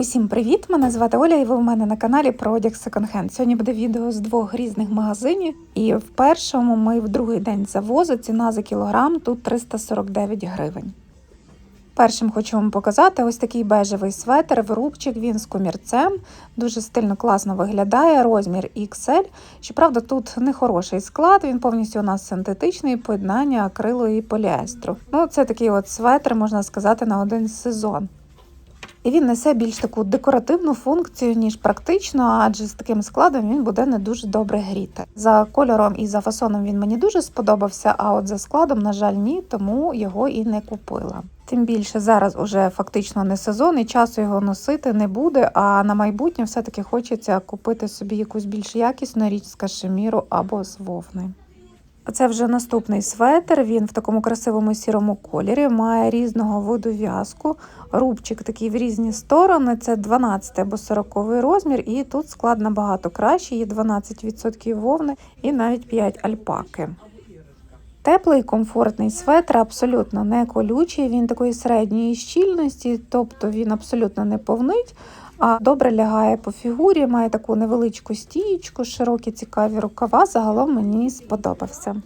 Усім привіт! Мене звати Оля, і ви в мене на каналі про одяг секонд-хенд. Сьогодні буде відео з двох різних магазинів. І в першому ми в другий день завозу. Ціна за кілограм тут 349 гривень. Першим хочу вам показати ось такий бежевий светр, вирубчик, він з комірцем. Дуже стильно класно виглядає, розмір XL. Щоправда, тут не хороший склад, він повністю у нас синтетичний, поєднання акрилу і поліестру. Ну, це такий от светр, можна сказати, на один сезон. І він несе більш таку декоративну функцію, ніж практично, адже з таким складом він буде не дуже добре гріти. За кольором і за фасоном він мені дуже сподобався, а от за складом, на жаль, ні, тому його і не купила. Тим більше зараз уже фактично не сезон і часу його носити не буде. А на майбутнє все-таки хочеться купити собі якусь більш якісну річ з кашеміру або з вовни. Це вже наступний светр. Він в такому красивому сірому кольорі, має різного виду в'язку. Рубчик такий в різні сторони. Це 12 або 40 розмір, і тут склад набагато кращий, є 12% вовни і навіть 5 альпаки. Теплий комфортний светр, абсолютно не колючий, він такої середньої щільності, тобто він абсолютно не повнить, добре лягає по фігурі, має таку невеличку стієчку, широкі цікаві рукава. Загалом мені сподобався.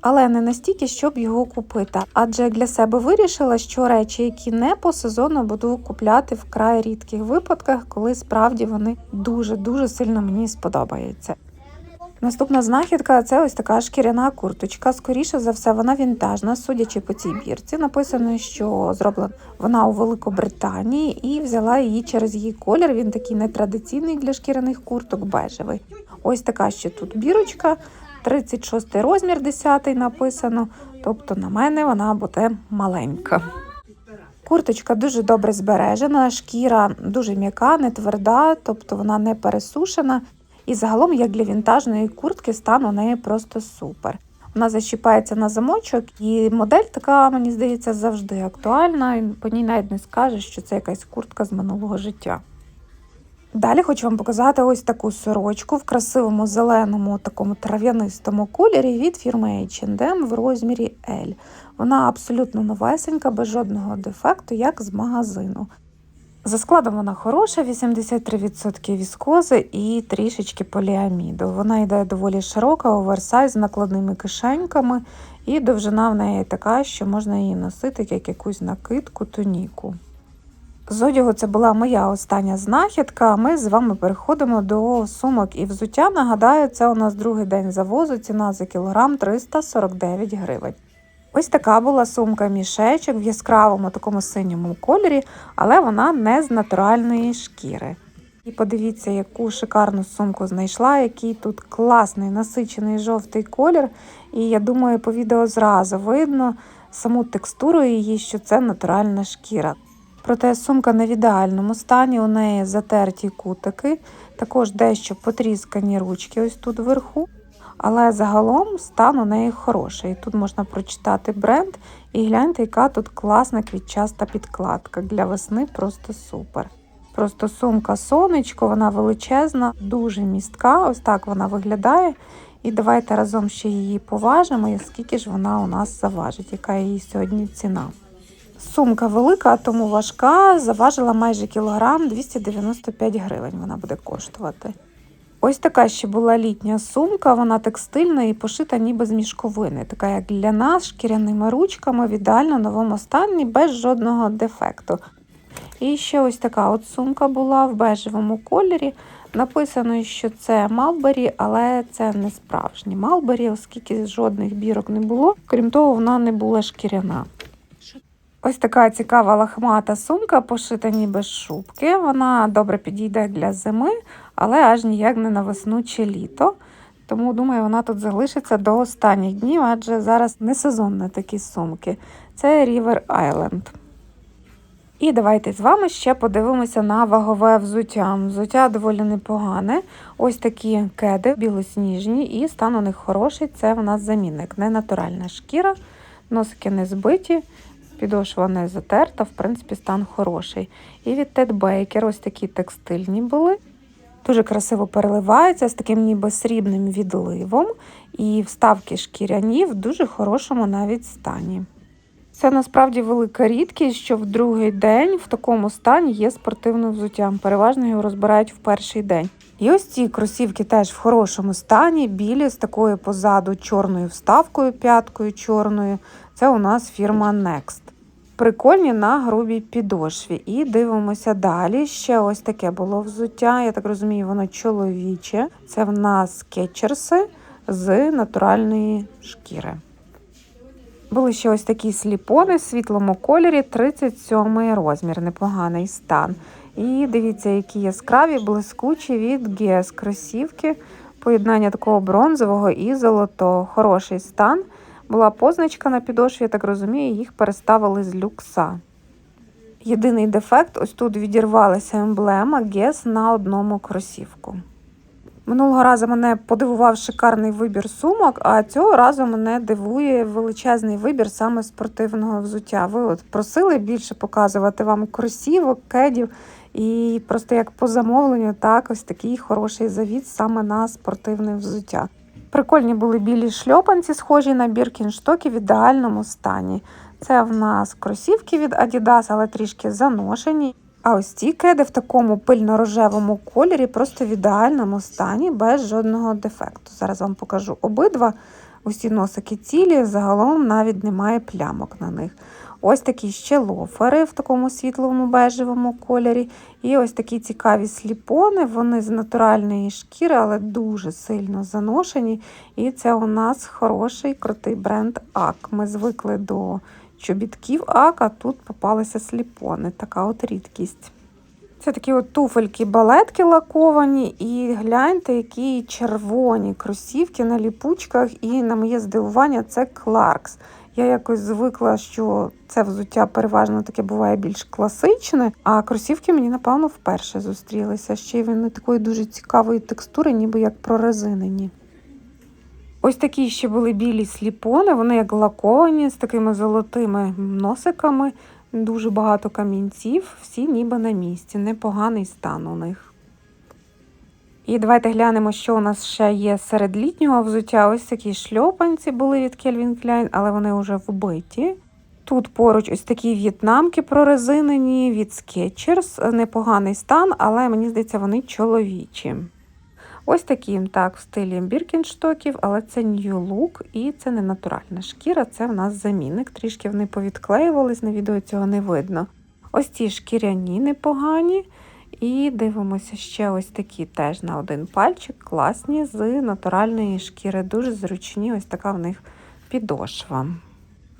Але не настільки, щоб його купити. Адже для себе вирішила, що речі, які не по сезону, буду купляти вкрай рідких випадках, коли справді вони дуже-дуже сильно мені сподобаються. Наступна знахідка це ось така шкіряна курточка. Скоріше за все, вона вінтажна, судячи по цій бірці. Написано, що зроблена вона у Великобританії і взяла її через її колір. Він такий нетрадиційний для шкіряних курток, бежевий. Ось така ще тут бірочка, 36 розмір, 10 написано. Тобто, на мене вона буде маленька. Курточка дуже добре збережена, шкіра дуже м'яка, не тверда, тобто вона не пересушена. І загалом, як для вінтажної куртки, стан у неї просто супер. Вона защіпається на замочок, і модель така, мені здається, завжди актуальна. По ній навіть не скажеш, що це якась куртка з минулого життя. Далі хочу вам показати ось таку сорочку в красивому зеленому такому трав'янистому кольорі від фірми H&M в розмірі L. Вона абсолютно новесенька, без жодного дефекту, як з магазину. За складом вона хороша, 83% віскози і трішечки поліаміду. Вона йде доволі широка, оверсайз з накладними кишеньками, і довжина в неї така, що можна її носити як якусь накидку, туніку. З одягу це була моя остання знахідка. Ми з вами переходимо до сумок і взуття. Нагадаю, це у нас другий день завозу, ціна за кілограм 349 гривень. Ось така була сумка мішечок в яскравому такому синьому кольорі, але вона не з натуральної шкіри. І подивіться, яку шикарну сумку знайшла, який тут класний насичений жовтий колір. І я думаю, по відео зразу видно саму текстуру її, що це натуральна шкіра. Проте сумка не в ідеальному стані, у неї затерті кутики, також дещо потріскані ручки ось тут вверху. Але загалом стан у неї хороший. Тут можна прочитати бренд і гляньте, яка тут класна квітчаста підкладка. Для весни просто супер. Просто сумка сонечко, вона величезна, дуже містка. Ось так вона виглядає. І давайте разом ще її поважимо, скільки ж вона у нас заважить, яка її сьогодні ціна. Сумка велика, тому важка, заважила майже кілограм 295 гривень. Вона буде коштувати. Ось така ще була літня сумка, вона текстильна і пошита ніби з мішковини, така як для нас, шкіряними ручками, в ідеально новому стані, без жодного дефекту. І ще ось така от сумка була в бежевому кольорі. Написано, що це Малбері, але це не справжні Малбері, оскільки жодних бірок не було. Крім того, вона не була шкіряна. Ось така цікава лахмата сумка, пошита ніби шубки. Вона добре підійде для зими, але аж ніяк не на весну чи літо. Тому, думаю, вона тут залишиться до останніх днів, адже зараз не сезонні такі сумки. Це River Island. І давайте з вами ще подивимося на вагове взуття. Взуття доволі непогане. Ось такі кеди білосніжні, і стан у них хороший. Це в нас замінник, не натуральна шкіра, носики не збиті. Підошва не затерта, в принципі, стан хороший. І від Ted Baker ось такі текстильні були. Дуже красиво переливаються з таким ніби срібним відливом. І вставки шкіряні в дуже хорошому навіть стані. Це насправді велика рідкість, що в другий день в такому стані є спортивне взуття. Переважно його розбирають в перший день. І ось ці кросівки теж в хорошому стані, білі з такою позаду чорною вставкою, п'яткою чорною. Це у нас фірма Next. Прикольні на грубій підошві. І дивимося далі. Ще ось таке було взуття. Я так розумію, воно чоловіче. Це в нас скетчерси з натуральної шкіри. Були ще ось такі сліпони в світлому кольорі, 37 розмір, непоганий стан. І дивіться, які яскраві, блискучі від GS кросівки. Поєднання такого бронзового і золотого. Хороший стан. Була позначка на підошві, я так розумію, їх переставили з люкса. Єдиний дефект ось тут відірвалася емблема GES на одному кросівку. Минулого разу мене подивував шикарний вибір сумок, а цього разу мене дивує величезний вибір саме спортивного взуття. Ви от просили більше показувати вам кросівок, кедів, і просто як по замовленню, так ось такий хороший завіт саме на спортивне взуття. Прикольні були білі шльопанці, схожі на біркінштоки в ідеальному стані. Це в нас кросівки від Adidas, але трішки заношені. А ось ці кеди в такому пильно-рожевому кольорі, просто в ідеальному стані, без жодного дефекту. Зараз вам покажу обидва. Усі носики цілі, загалом навіть немає плямок на них. Ось такі ще лофери в такому світлому бежевому кольорі. І ось такі цікаві сліпони. Вони з натуральної шкіри, але дуже сильно заношені. І це у нас хороший крутий бренд АК. Ми звикли до чобітків АК, а тут попалися сліпони. Така от рідкість. Це такі от туфельки, балетки лаковані, і гляньте, які червоні кросівки на ліпучках. І на моє здивування, це Clarks. Я якось звикла, що це взуття переважно таке буває більш класичне, а кросівки мені, напевно, вперше зустрілися. Ще й вони такої дуже цікавої текстури, ніби як прорезинені. Ось такі ще були білі сліпони, вони як лаковані, з такими золотими носиками, дуже багато камінців, всі ніби на місці. Непоганий стан у них. І давайте глянемо, що у нас ще є серед літнього взуття. Ось такі шльопанці були від Calvin Klein, але вони вже вбиті. Тут поруч ось такі в'єтнамки прорезинені від Skechers. Непоганий стан, але мені здається, вони чоловічі. Ось такі так, в стилі біркінштоків, але це New Look і це не натуральна шкіра, це в нас замінник. Трішки вони повідклеювались, на відео цього не видно. Ось ці шкіряні непогані. І дивимося ще ось такі теж на один пальчик, класні з натуральної шкіри. Дуже зручні, ось така в них підошва.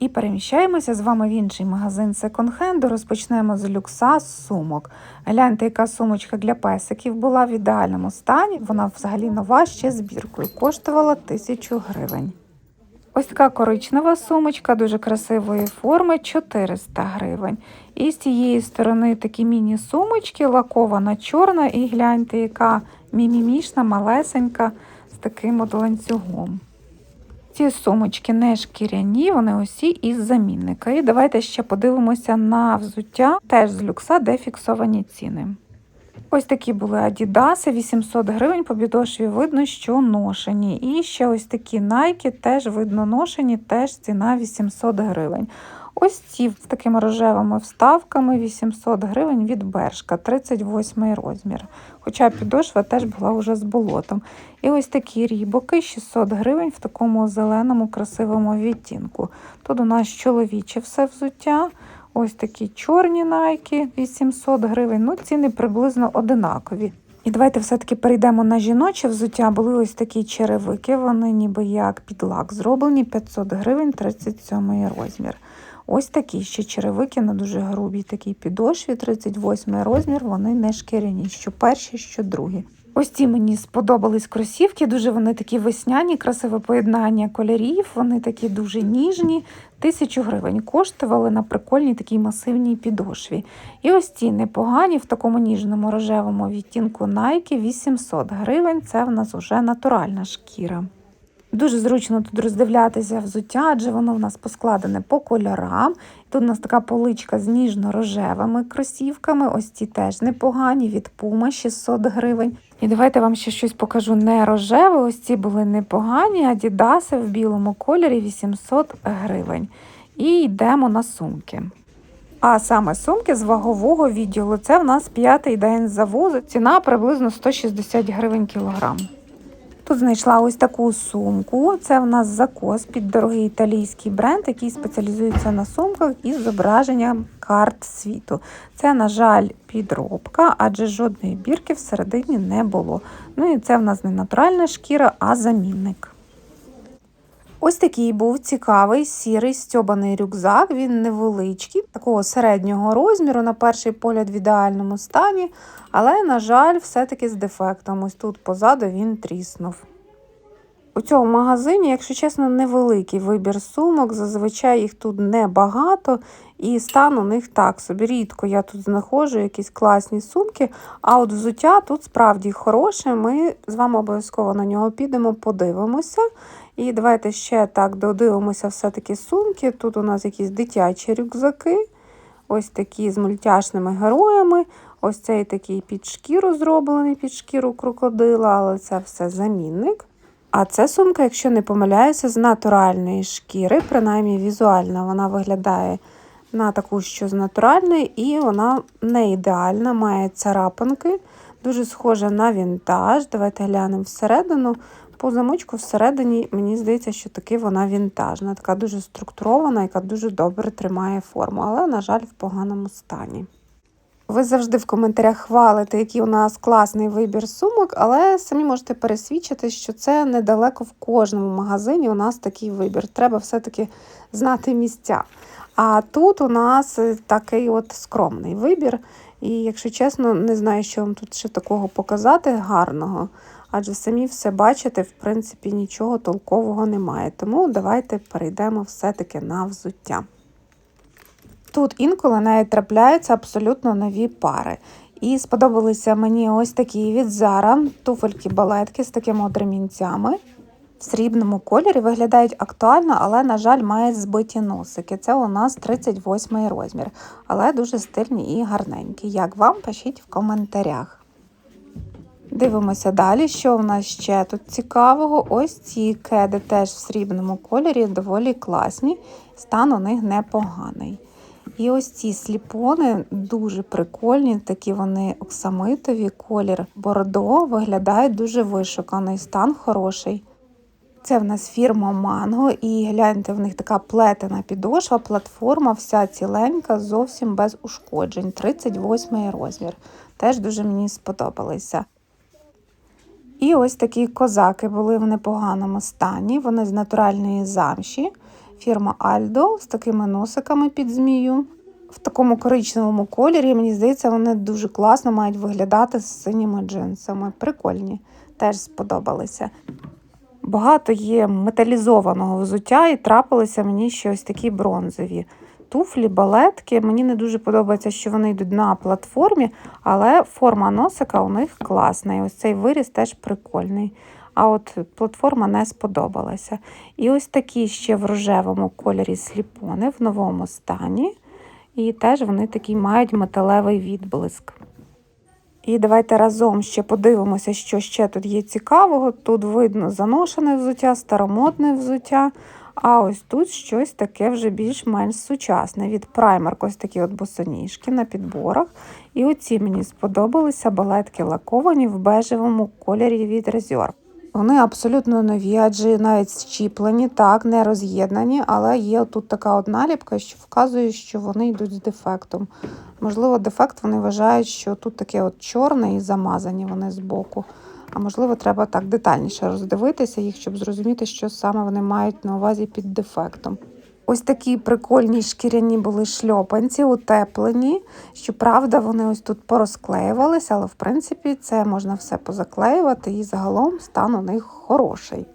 І переміщаємося з вами в інший магазин секонд-хенду. Розпочнемо з люкса з сумок. Гляньте, яка сумочка для песиків була в ідеальному стані. Вона взагалі нова ще збіркою. Коштувала тисячу гривень. Ось така коричнева сумочка, дуже красивої форми, 400 гривень. І з цієї сторони такі міні-сумочки, лакована чорна, і гляньте, яка мімімішна, малесенька, з таким от ланцюгом. Ці сумочки не шкіряні, вони усі із замінника. І давайте ще подивимося на взуття, теж з люкса, де фіксовані ціни. Ось такі були Адідаси, 800 гривень, по підошві видно, що ношені. І ще ось такі Nike, теж видно ношені, теж ціна 800 гривень. Ось ці з такими рожевими вставками 800 гривень від Бершка, 38 розмір. Хоча підошва теж була вже з болотом. І ось такі рібоки 600 гривень в такому зеленому красивому відтінку. Тут у нас чоловіче все взуття. Ось такі чорні найки 800 гривень. Ну, ціни приблизно одинакові. І давайте все-таки перейдемо на жіноче взуття. Були ось такі черевики, вони ніби як під лак зроблені 500 гривень, 37 розмір. Ось такі ще черевики на дуже грубій такій підошві, 38 розмір, вони не шкіряні, що перші, що другі. Ось ці мені сподобались кросівки, дуже вони такі весняні, красиве поєднання кольорів, вони такі дуже ніжні. Тисячу гривень коштували на прикольній такій масивній підошві. І ось ці непогані в такому ніжному рожевому відтінку Nike 800 гривень. Це в нас вже натуральна шкіра. Дуже зручно тут роздивлятися взуття, адже воно в нас поскладене по кольорам. Тут у нас така поличка з ніжно-рожевими кросівками. Ось ці теж непогані від Puma 600 гривень. І давайте вам ще щось покажу не рожеве. Ось ці були непогані, адідаси в білому кольорі 800 гривень. І йдемо на сумки. А саме сумки з вагового відділу. Це в нас п'ятий день завозу. Ціна приблизно 160 гривень кілограм. Тут знайшла ось таку сумку. Це в нас закос під дорогий італійський бренд, який спеціалізується на сумках із зображенням карт світу. Це, на жаль, підробка, адже жодної бірки всередині не було. Ну і це в нас не натуральна шкіра, а замінник. Ось такий був цікавий сірий стьобаний рюкзак. Він невеличкий, такого середнього розміру, на перший погляд в ідеальному стані, але, на жаль, все-таки з дефектом. Ось тут позаду він тріснув. У цьому магазині, якщо чесно, невеликий вибір сумок. Зазвичай їх тут небагато, і стан у них так собі. Рідко я тут знаходжу якісь класні сумки. А от взуття тут справді хороше. Ми з вами обов'язково на нього підемо, подивимося. І давайте ще так додивимося все-таки сумки. Тут у нас якісь дитячі рюкзаки, ось такі з мультяшними героями. Ось цей такий під шкіру зроблений, під шкіру крокодила, але це все замінник. А це сумка, якщо не помиляюся, з натуральної шкіри, принаймні візуально вона виглядає на таку, що з натуральної, і вона не ідеальна, має царапинки, дуже схожа на вінтаж. Давайте глянемо всередину. По замочку всередині, мені здається, що таки вона вінтажна, така дуже структурована, яка дуже добре тримає форму, але, на жаль, в поганому стані. Ви завжди в коментарях хвалите, який у нас класний вибір сумок, але самі можете пересвідчити, що це недалеко в кожному магазині у нас такий вибір. Треба все-таки знати місця. А тут у нас такий от скромний вибір. І, якщо чесно, не знаю, що вам тут ще такого показати гарного. Адже самі все бачите, в принципі, нічого толкового немає. Тому давайте перейдемо все-таки на взуття. Тут інколи навіть трапляються абсолютно нові пари. І сподобалися мені ось такі від Zara, туфельки-балетки з такими от ремінцями. В срібному кольорі виглядають актуально, але, на жаль, мають збиті носики. Це у нас 38 розмір, але дуже стильні і гарненькі. Як вам, пишіть в коментарях. Дивимося далі, що в нас ще тут цікавого. Ось ці кеди теж в срібному кольорі, доволі класні, стан у них непоганий. І ось ці сліпони дуже прикольні, такі вони оксамитові, колір бордо, виглядають дуже вишуканий, стан хороший. Це в нас фірма Манго, і гляньте, в них така плетена підошва, платформа, вся ціленька, зовсім без ушкоджень. 38 розмір. Теж дуже мені сподобалися. І ось такі козаки були в непоганому стані. Вони з натуральної замші. Фірма Альдо з такими носиками під змію. В такому коричневому кольорі, мені здається, вони дуже класно мають виглядати з синіми джинсами. Прикольні, теж сподобалися. Багато є металізованого взуття, і трапилися мені ще ось такі бронзові. Туфлі, балетки. Мені не дуже подобається, що вони йдуть на платформі, але форма носика у них класна. І ось цей виріс теж прикольний. А от платформа не сподобалася. І ось такі ще в рожевому кольорі сліпони в новому стані. І теж вони такі мають металевий відблиск. І давайте разом ще подивимося, що ще тут є цікавого. Тут видно заношене взуття, старомодне взуття. А ось тут щось таке вже більш-менш сучасне. Від Primark ось такі от босоніжки на підборах. І оці мені сподобалися балетки лаковані в бежевому кольорі від Reserve. Вони абсолютно нові, адже навіть щіплені, так, не роз'єднані, але є тут така от наліпка, що вказує, що вони йдуть з дефектом. Можливо, дефект вони вважають, що тут таке от чорне і замазані вони збоку. А можливо, треба так детальніше роздивитися їх, щоб зрозуміти, що саме вони мають на увазі під дефектом. Ось такі прикольні шкіряні були шльопанці, утеплені. Щоправда, вони ось тут порозклеювалися, але в принципі це можна все позаклеювати і загалом стан у них хороший.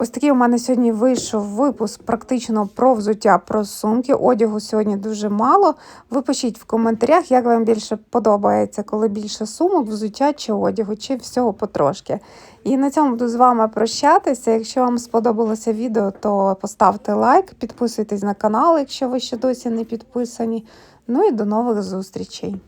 Ось такий у мене сьогодні вийшов випуск практично про взуття, про сумки. Одягу сьогодні дуже мало. Ви пишіть в коментарях, як вам більше подобається, коли більше сумок, взуття чи одягу, чи всього потрошки. І на цьому буду з вами прощатися. Якщо вам сподобалося відео, то поставте лайк, підписуйтесь на канал, якщо ви ще досі не підписані. Ну і до нових зустрічей!